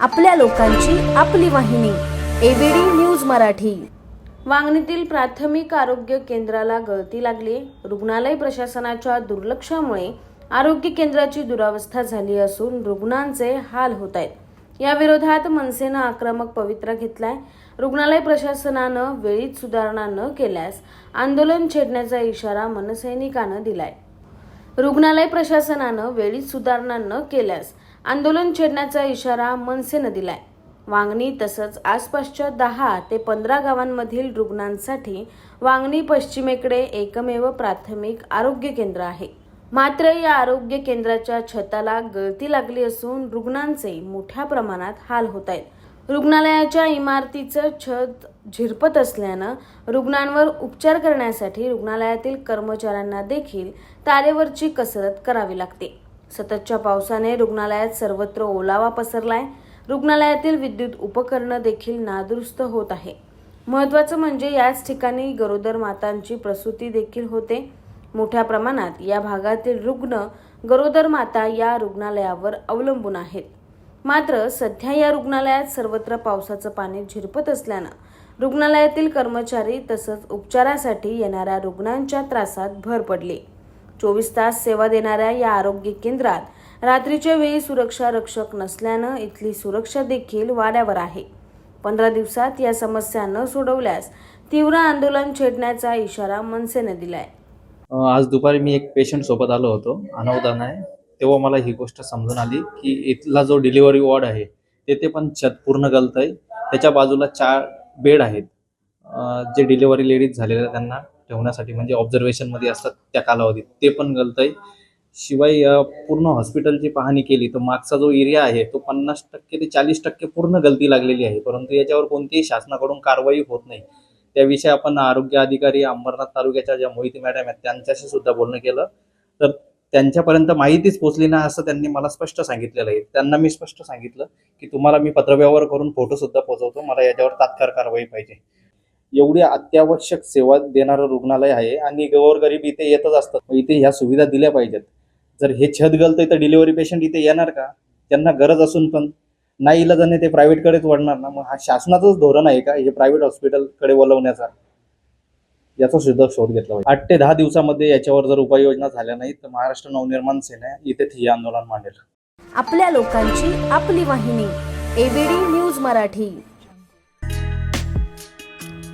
आपल्या लोकांची आपली वाहिनी एबीडी न्यूज मराठी. वांगणीतील प्राथमिक आरोग्य केंद्राला गळती लागली. रुग्णालय प्रशासनाच्या दुर्लक्षामुळे आरोग्य केंद्राची दुरावस्था झाली असून रुग्णांचे हाल होत आहेत. या विरोधात मनसेनं आक्रमक पवित्रा घेतलाय. रुग्णालय प्रशासनानं वेळीच सुधारणा न केल्यास आंदोलन छेडण्याचा इशारा मनसैनिकानं दिलाय. रुग्णालय प्रशासनानं वेळीच सुधारणा न केल्यास आंदोलन छेडण्याचा इशारा मनसेनं दिलाय. वांगणी तसंच आसपासच्या दहा ते पंधरा गावांमधील रुग्णांसाठी वांगणी पश्चिमेकडे एकमेव प्राथमिक आरोग्य केंद्र आहे. मात्र या आरोग्य केंद्राच्या छताला गळती लागली असून रुग्णांचे मोठ्या प्रमाणात हाल होत आहेत. रुग्णालयाच्या इमारतीचं छत झिरपत असल्यानं रुग्णांवर उपचार करण्यासाठी रुग्णालयातील कर्मचाऱ्यांना देखील तारेवरची कसरत करावी लागते. सततच्या पावसाने रुग्णालयात सर्वत्र ओलावा पसरलाय. रुग्णालयातील विद्युत उपकरणं देखील नादुरुस्त होत आहे. महत्त्वाचं म्हणजे याच ठिकाणी गरोदर मातांची प्रसूती देखील होते. मोठ्या प्रमाणात या भागातील रुग्ण गरोदर माता या रुग्णालयावर अवलंबून आहेत. मात्र सध्या या रुग्णालयात सर्वत्र पावसाचं पाणी झिरपत असल्यानं रुग्णालयातील कर्मचारी तसंच उपचारासाठी येणाऱ्या रुग्णांच्या त्रासात भर पडली. चोवीस तास सेवा देणाऱ्या या आरोग्य केंद्रात रात्रीच्या वेळी सुरक्षा रक्षक नसल्यानं इथली सुरक्षा देखील वाड्यावर आहे. पंधरा दिवसात या समस्या न सोडवल्यास तीव्र आंदोलन छेडण्याचा इशारा मनसेने दिलाय. आज दुपारी मी एक पेशंट सोबत आलो होतो अनावधान आहे. तेव्हा मला ही गोष्ट समजून आली की इथला जो डिलिव्हरी वॉर्ड आहे तेथे पण छत पूर्ण आहे त्याच्या बाजूला चार बेड आहेत. जे डिलिव्हरी लेडीज झालेल्या त्यांना. ठेवण्यासाठी म्हणजे ऑब्झर्वेशनमध्ये असतात त्या कालावधीत. ते पण गलतंय. शिवाय पूर्ण हॉस्पिटलची पाहणी केली तर मागचा जो एरिया आहे तो पन्नास टक्के ते चाळीस टक्के पूर्ण गलती लागलेली आहे. परंतु याच्यावर कोणतीही शासनाकडून कारवाई होत नाही. त्याविषयी आपण आरोग्य अधिकारी अंबरनाथ तालुक्याच्या ज्या मोहिती मॅडम आहेत त्यांच्याशी सुद्धा बोलणं केलं. तर त्यांच्यापर्यंत माहितीच पोचली ना असं त्यांनी मला स्पष्ट सांगितलेलं आहे. त्यांना मी स्पष्ट सांगितलं की तुम्हाला मी पत्रव्यवहार करून फोटो सुद्धा पोहोचवतो. मला याच्यावर तात्काळ कारवाई पाहिजे. एवढी अत्यावश्यक सेवा देणारं रुग्णालय आहे आणि गोरगरीब इथे येतच असतात. इथे ह्या सुविधा दिल्या पाहिजेत. जर हे छत गलत तर डिलिव्हरी पेशंट इथे येणार का? त्यांना गरज असून पण. नाही इलाजाने ते प्रायव्हेटकडेच वळणार ना. मग हा शासनाचंच धोरण आहे का? हे प्रायव्हेट हॉस्पिटलकडे वळवण्याचा? याचा सुद्धा शोध घेतला पाहिजे. आठ ते दहा दिवसामध्ये याच्यावर जर उपाययोजना झाल्या नाही तर महाराष्ट्र नवनिर्माण सेना इथे हे आंदोलन मांडेल. आपल्या लोकांची आपली वाहिनी. ABD news Marathi.